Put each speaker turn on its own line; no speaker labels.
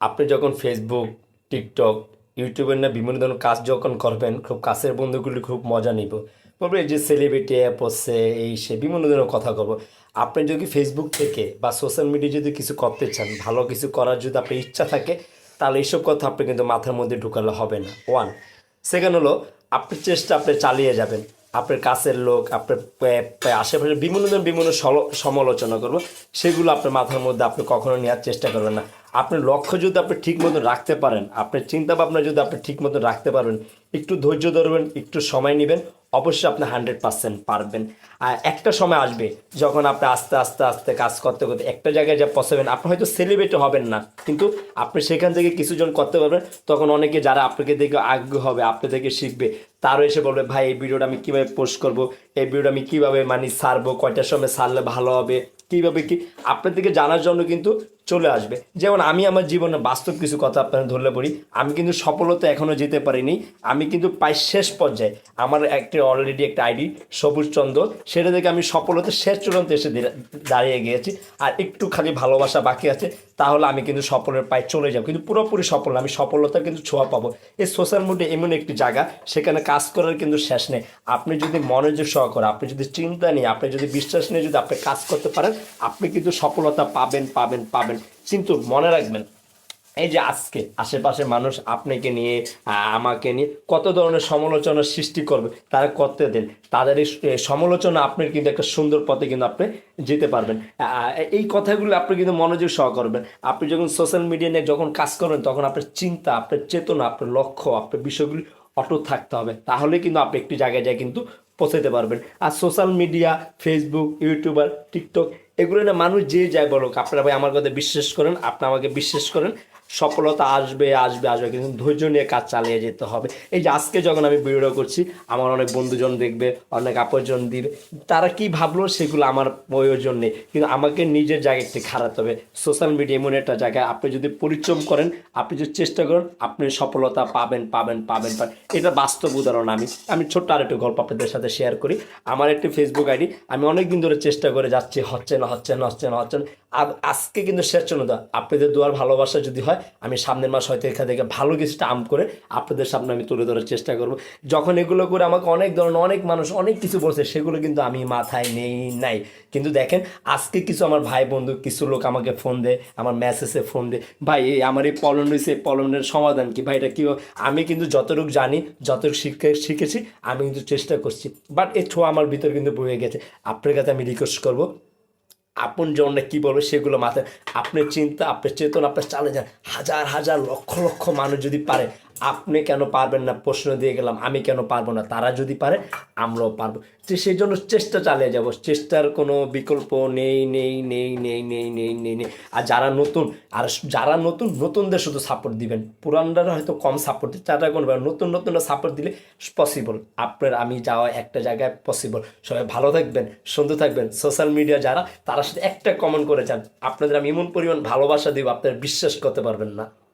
আপনি যখন Facebook TikTok ইউটিউবের না বিভিন্ন ধরনের কাজ যখন করবেন, খুব কাছের বন্ধুগুলি খুব মজা নিব। বলবে, এই যে সেলিব্রিটি অ্যাপ হচ্ছে, এই সে বিভিন্ন ধরনের কথা করব। আপনি যদি ফেসবুক থেকে বা সোশ্যাল মিডিয়া যদি কিছু করতে চান, ভালো কিছু করার যদি আপনার ইচ্ছা থাকে, তাহলে এইসব কথা আপনি কিন্তু মাথার মধ্যে ঢুকালে হবে না। ওয়ান সেকেন্ড হলো, আপনি চেষ্টা আপনি চালিয়ে যাবেন। আপনার কাছের লোক, আপনার আশেপাশে বিভিন্ন বিভিন্ন সমালোচনা করব, সেগুলো আপনার মাথার মধ্যে আপনি কখনো নেওয়ার চেষ্টা করবেন না। আপনার লক্ষ্য যদি আপনি ঠিক মতো রাখতে পারেন, আপনার চিন্তা ভাবনা যদি আপনি ঠিক মতো রাখতে পারবেন, একটু ধৈর্য ধরবেন, একটু সময় নেবেন অবশ্যই আপনি হান্ড্রেড পার্সেন্ট পারবেন। আর একটা সময় আসবে যখন আপনি আস্তে আস্তে আস্তে কাজ করতে করতে একটা জায়গায় যা পসেবেন আপনি হয়তো সেলিব্রিটি হবেন না, কিন্তু আপনি সেখান থেকে কিছুজন করতে পারবেন। তখন অনেকে যারা আপনাকে দেখে আগ্রহ হবে আপনি থেকে শিখবে, তারও এসে বলবে, ভাই, এই ভিডিওটা আমি কীভাবে পোস্ট করব? এই ভিডিওটা আমি কীভাবে মানে সারবো? কয়টার সময় সারলে ভালো হবে? কীভাবে কি? আপনার থেকে জানার জন্য কিন্তু চলে আসবে। যেমন আমি আমার জীবনে বাস্তব কিছু কথা আপনার ধরলে পড়ি আমি কিন্তু সফলতা এখনও যেতে পারিনি, আমি কিন্তু প্রায় শেষ পর্যায়ে আমার একটি অলরেডি একটা আইডি, সবুজ চন্দ্র, সেটা থেকে আমি সফলতা শেষ চূড়ান্ত এসে দাঁড়িয়ে গিয়েছি। আর একটু খালি ভালোবাসা বাকি আছে, তাহলে আমি কিন্তু সফলের পায়ে চলে যাব। কিন্তু পুরোপুরি সফল আমি সফলতা কিন্তু ছোঁয়া পাবো। এই সোশ্যাল মিডিয়া এমন একটি জায়গা, সেখানে কাজ করার কিন্তু শেষ নেই। আপনি যদি মনোযোগ সহকারে, আপনি যদি চিন্তা নিয়ে, আপনি যদি বিশ্বাস নিয়ে যদি আপনি কাজ করতে পারেন, আপনি কিন্তু সফলতা পাবেন পাবেন পাবেন কিন্তু মনে রাখবেন, এই যে আজকে আশেপাশে মানুষ আপনাকে নিয়ে আমাকে নিয়ে কত ধরনের সমালোচনার সৃষ্টি করবে, তারা করতে দেন। তাদের এই সমালোচনা আপনার কিন্তু একটা সুন্দর পথে কিন্তু আপনি যেতে পারবেন। এই কথাগুলো আপনি কিন্তু মনোযোগ সহ করবেন। আপনি যখন সোশ্যাল মিডিয়া নিয়ে যখন কাজ করবেন তখন আপনার চিন্তা, আপনার চেতনা, আপনার লক্ষ্য, আপনার বিষয়গুলি অটুট থাকতে হবে। তাহলে কিন্তু আপনি একটি জায়গায় যায় কিন্তু পৌঁছাতে পারবেন। আর social media Facebook YouTuber TikTok এগুলো না মানুষ যে যায় বলুক, আপনারা ভাই আমার কথা বিশ্বাস করেন, আপনি আমাকে বিশ্বাস করেন সফলতা আসবে আসবে আসবে। কিন্তু ধৈর্য নিয়ে কাজ চালিয়ে যেতে হবে। এই যে আজকে যখন আমি ভিডিও করছি, আমার অনেক বন্ধুজন দেখবে, অনেক আপনজন দিবে। তারা কি ভাবলো সেগুলো আমার প্রয়োজন নেই। কিন্তু আমাকে নিজের জায়গা একটু খারাপ হবে। সোশ্যাল মিডিয়া এমন একটা জায়গায় আপনি যদি পরিশ্রম করেন, আপনি যদি চেষ্টা করেন, আপনি সফলতা পাবেন পাবেন পাবেন পাবেন। এটা বাস্তব উদাহরণ আমি। আমি ছোট্ট আর একটু গল্প আপনাদের সাথে শেয়ার করি। আমার একটি ফেসবুক আইডি আমি অনেক দিন ধরে চেষ্টা করে যাচ্ছি, হচ্ছে না হচ্ছে না হচ্ছে না হচ্ছে না। আর আজকে কিন্তু শেষ আপনাদের দোয়ার ভালোবাসা যদি হয়, আমি সামনের মাস হয়তো এখান থেকে ভালো কিছুটা আম করে আপনাদের সামনে আমি তুলে ধরার চেষ্টা করব। যখন এগুলো করে আমাকে অনেক ধরনের, অনেক মানুষ অনেক কিছু বলছে, সেগুলো কিন্তু আমি মাথায় নেই নাই। কিন্তু দেখেন, আজকে কিছু আমার ভাই বন্ধু, কিছু লোক আমাকে ফোন দেয়, আমার মেসেজে ফোন দেয়, ভাই, এই আমার এই পলন রয়েছে এই পলনের সমাধান কি? ভাই, এটা কী আমি কিন্তু যতটুকু জানি, যতটুকু শিখে, শিখেছি, আমি কিন্তু চেষ্টা করছি। বাট এই ছোঁয়া আমার ভিতর কিন্তু বয়ে গেছে। আপনার কাছে আমি রিকোয়েস্ট করব আপন জনরা কী বলবে সেগুলো মাথায় আপনার চিন্তা আপনার চেতন আপনার চালে যান। হাজার হাজার লক্ষ লক্ষ মানুষ যদি পারে আপনি কেন পারবেন না? প্রশ্ন দিয়ে গেলাম, আমি কেন পারব না? তারা যদি পারে, আমরাও পারব। সেই জন্য চেষ্টা চালিয়ে যাব। চেষ্টার কোনো বিকল্প নেই নেই নেই নেই নেই নেই নেই নেই। আর যারা নতুন, আর যারা নতুন, নতুনদের শুধু সাপোর্ট দিবেন। পুরানরা হয়তো কম সাপোর্ট দিচ্ছে তারা কোনো নতুন, নতুনরা সাপোর্ট দিলে পসিবল আপনার, আমি যাওয়া একটা জায়গায় পসিবল সবাই ভালো থাকবেন, সুন্দর থাকবেন। সোশ্যাল মিডিয়া যারা, তারা সাথে একটা কমেন্ট করে যান আপনাদের আমি এমন পরিমাণ ভালোবাসা দিব, আপনারা বিশ্বাস করতে পারবেন না।